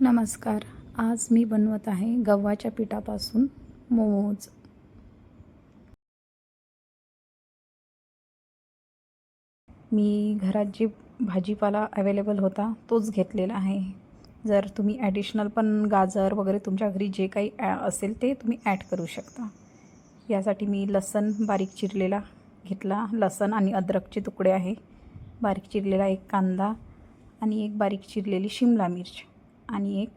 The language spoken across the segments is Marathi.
नमस्कार. आज मी बनवत आहे गव्हाच्या पिठापासून मोमोज. मी घरात जे भाजीपाला अवेलेबल होता तोच घेतलेला आहे. जर तुम्ही ॲडिशनल पण गाजर वगैरे तुमच्या घरी जे काही ॲ असेल ते तुम्ही ॲड करू शकता. यासाठी मी लसण बारीक चिरलेला घेतला. लसण आणि अद्रकचे तुकडे आहे. बारीक चिरलेला एक कांदा आणि एक बारीक चिरलेली शिमला मिरची. आणि एक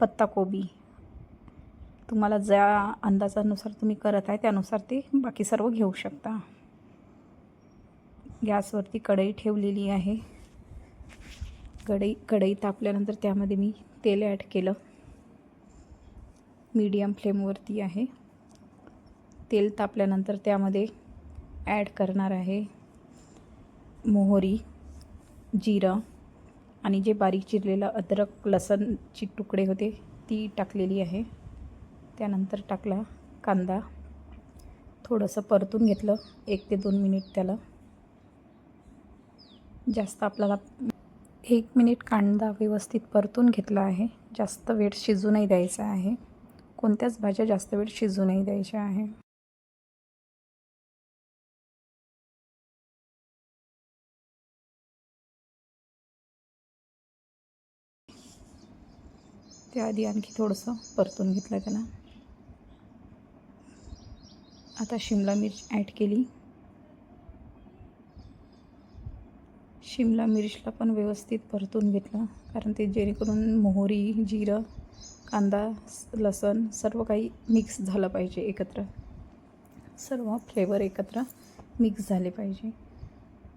पत्ताकोबी तुम्हाला ज्या अंदाजानुसार तुम्ही करत आहे त्यानुसार ते बाकी सर्व घेऊ शकता. गॅसवरती कढई ठेवलेली आहे. कढई कढई तापल्यानंतर त्यामध्ये मी तेल ॲड केलं. मीडियम फ्लेमवरती आहे. तेल तापल्यानंतर त्यामध्ये ॲड करणार आहे मोहरी जिरं आणि जे बारीक चिरलेलं अद्रक लसणचे तुकडे होते ती टाकलेली आहे. त्यानंतर टाकला कांदा. थोडंसं परतून घेतलं एक ते दोन मिनिट त्याला. जास्त आपल्याला एक मिनिट कांदा व्यवस्थित परतून घेतला आहे. जास्त वेळ शिजू नाही द्यायचा आहे. कोणत्याच भाज्या जास्त वेळ शिजू नाही द्यायच्या आहे. त्याआधी आणखी थोडंसं परतून घेतलं त्याला. आता शिमला मिर्च ॲड केली. शिमला मिरचला पण व्यवस्थित परतून घेतलं कारण ते जेणेकरून मोहरी जिरं कांदा लसण सर्व काही मिक्स झालं पाहिजे एकत्र. सर्व फ्लेवर एकत्र मिक्स झाले पाहिजे.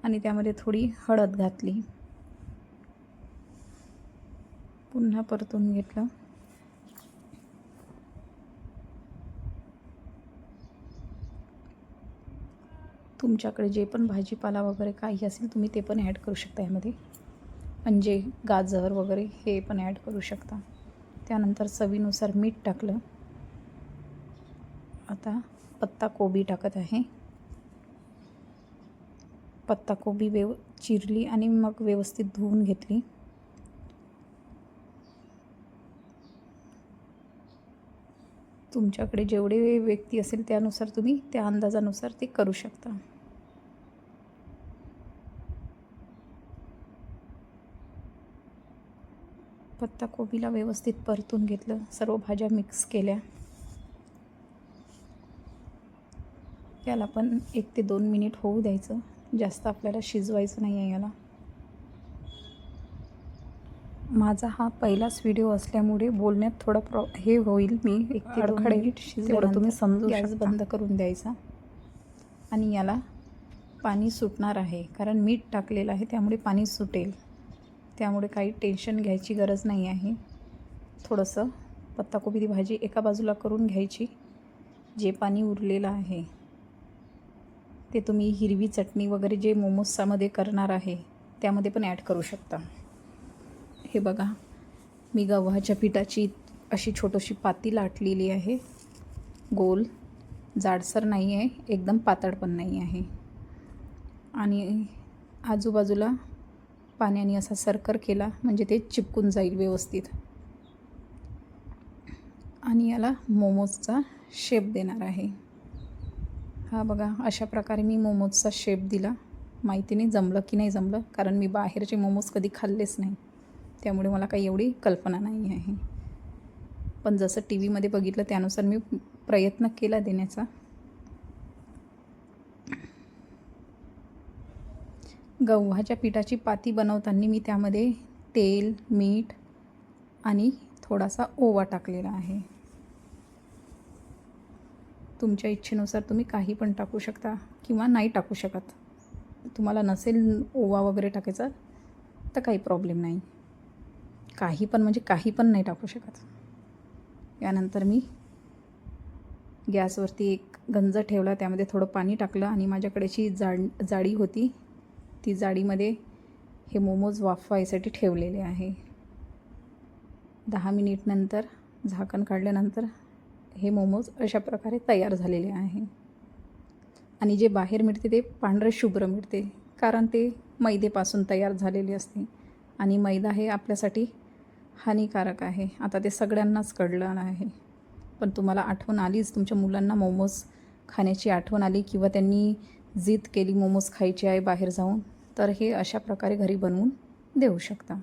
आणि त्यामध्ये थोडी हळद घातली. पुन्हा परतून घेतलं. तुमच्याकडे जे पण भाजीपाला वगैरे काही असेल तुम्ही ते पण ॲड करू शकता यामध्ये. म्हणजे गाजर वगैरे हे पण ॲड करू शकता. त्यानंतर चवीनुसार मीठ टाकलं. आता पत्ता कोबी टाकत आहे. पत्ता कोबी वेव चिरली आणि मग व्यवस्थित धुवून घेतली. तुमच्याकडे जेवढे व्यक्ती असेल त्यानुसार तुम्ही त्या अंदाजानुसार ते करू शकता. पत्ताकोबीला व्यवस्थित परतून घेतलं सर्व भाज्या मिक्स केल्या. याला पण एक ते दोन मिनिट होऊ द्यायचं. जास्त आपल्याला शिजवायचं नाही आहे याला. माझा हा पहिलाच व्हिडिओ असल्यामुळे बोलण्यात थोडं प्रॉ हे होईल मी एक ते दोन मिनिट शिजल्यावर तुम्ही समजू गॅस बंद करून द्यायचा. आणि याला पाणी सुटणार आहे कारण मीठ टाकलेलं आहे त्यामुळे पाणी सुटेल. त्यामुळे काही टेन्शन घ्यायची गरज नाही आहे. थोडंसं पत्ताकोबी भाजी एका बाजूला करून घ्यायची. जे पाणी उरलेलं आहे ते तुम्ही हिरवी चटणी वगैरे जे मोमोसामध्ये करणार आहे त्यामध्ये पण ॲड करू शकता. हे बघा. मी गव्हाच्या पिठाची अशी छोटीशी पाती लाटलेली आहे. गोल. जाडसर नाही आहे एकदम पातळ पण नाही आहे. आणि आजूबाजूला पाण्याने असा सरकर केला म्हणजे ते चिपकून जाईल व्यवस्थित. आणि याला मोमोजचा शेप देणार आहे. हा बघा अशा प्रकारे मी मोमोजचा शेप दिला. माहिती नाही जमलं की नाही जमलं कारण मी बाहेरचे मोमोज कधी खाल्लेच नाही. त्यामुळे मला काही एवढी कल्पना नाही आहे. पण जसं टी व्हीमध्ये बघितलं त्यानुसार मी प्रयत्न केला देण्याचा. गव्हाच्या पिठाची पाती बनवताना मी त्यामध्ये तेल मीठ आणि थोडासा ओवा टाकलेला आहे. तुमच्या इच्छेनुसार तुम्ही काही पण टाकू शकता किंवा नाही टाकू शकत. तुम्हाला नसेल ओवा वगैरे टाकायचा तर काही प्रॉब्लेम नाही. काही पण म्हणजे काही पण नाही टाकू शकत. यानंतर मी गॅसवरती एक गंज ठेवला त्यामध्ये थोडं पाणी टाकलं आणि माझ्याकडेची जाड जाडी होती ती जाडीमध्ये हे मोमोज वाफवायसाठी ठेवलेले आहे. दहा मिनिटनंतर झाकण काढल्यानंतर हे मोमोज अशा प्रकारे तयार झालेले आहे. आणि जे बाहेर मिळते ते पांढरे शुभ्र मिळते कारण ते मैदेपासून तयार झालेले असते. आणि मैदा हे आपल्यासाठी हानिकारक आहे. आता ते सगळ्यांनाच कळलं आहे. पण तुम्हाला आठवण आलीच? तुमच्या मुलांना मोमोज खाण्याची आठवण आली किंवा त्यांनी जिद केली मोमोज खायची आहे बाहेर जाऊन? तर हे अशा प्रकारे घरी बनवून देऊ शकता.